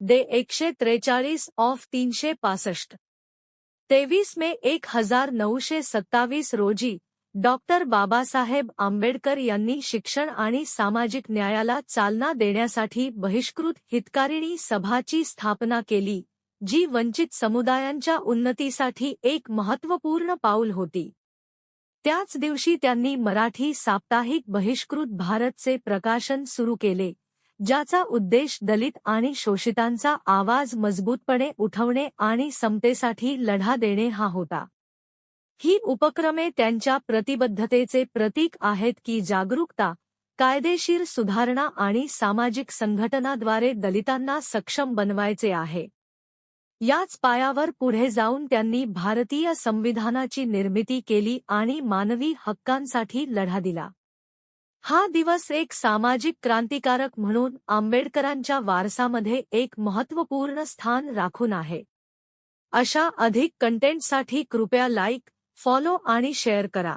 दे एकशे त्रेचाळीस ऑफ तीनशे पासष्ट. तेवीस मे एक हजार नऊशे सत्तावीस रोजी डॉक्टर बाबासाहेब आंबेडकर यांनी शिक्षण आणि सामाजिक न्यायाला चालना देण्यासाठी बहिष्कृत हितकारिणी सभाची स्थापना केली जी वंचित समुदायांच्या उन्नतीसाठी एक महत्त्वपूर्ण पाऊल होती. त्याच दिवशी त्यांनी मराठी साप्ताहिक बहिष्कृत भारतचे प्रकाशन सुरू केले. ज्याचा उद्देश दलित आणि शोषितांचा आवाज मजबूतपणे उठवणे आणि समतेसाठी लढा देणे हा होता. ही उपक्रमे त्यांच्या प्रतिबद्धतेचे प्रतीक आहेत की जागरूकता कायदेशीर सुधारणा आणि सामाजिक संघटनाद्वारे दलितांना सक्षम बनवायचे आहे. याच पायावर पुढे जाऊन त्यांनी भारतीय संविधानाची निर्मिती केली आणि मानवी हक्कांसाठी लढा दिला. हा दिवस एक सामाजिक क्रांतिकारक म्हणून आंबेडकरांच्या वारसामध्ये एक महत्त्वपूर्ण स्थान राखून आहे. अशा अधिक कंटेंटसाठी कृपया लाईक फॉलो आणि शेअर करा.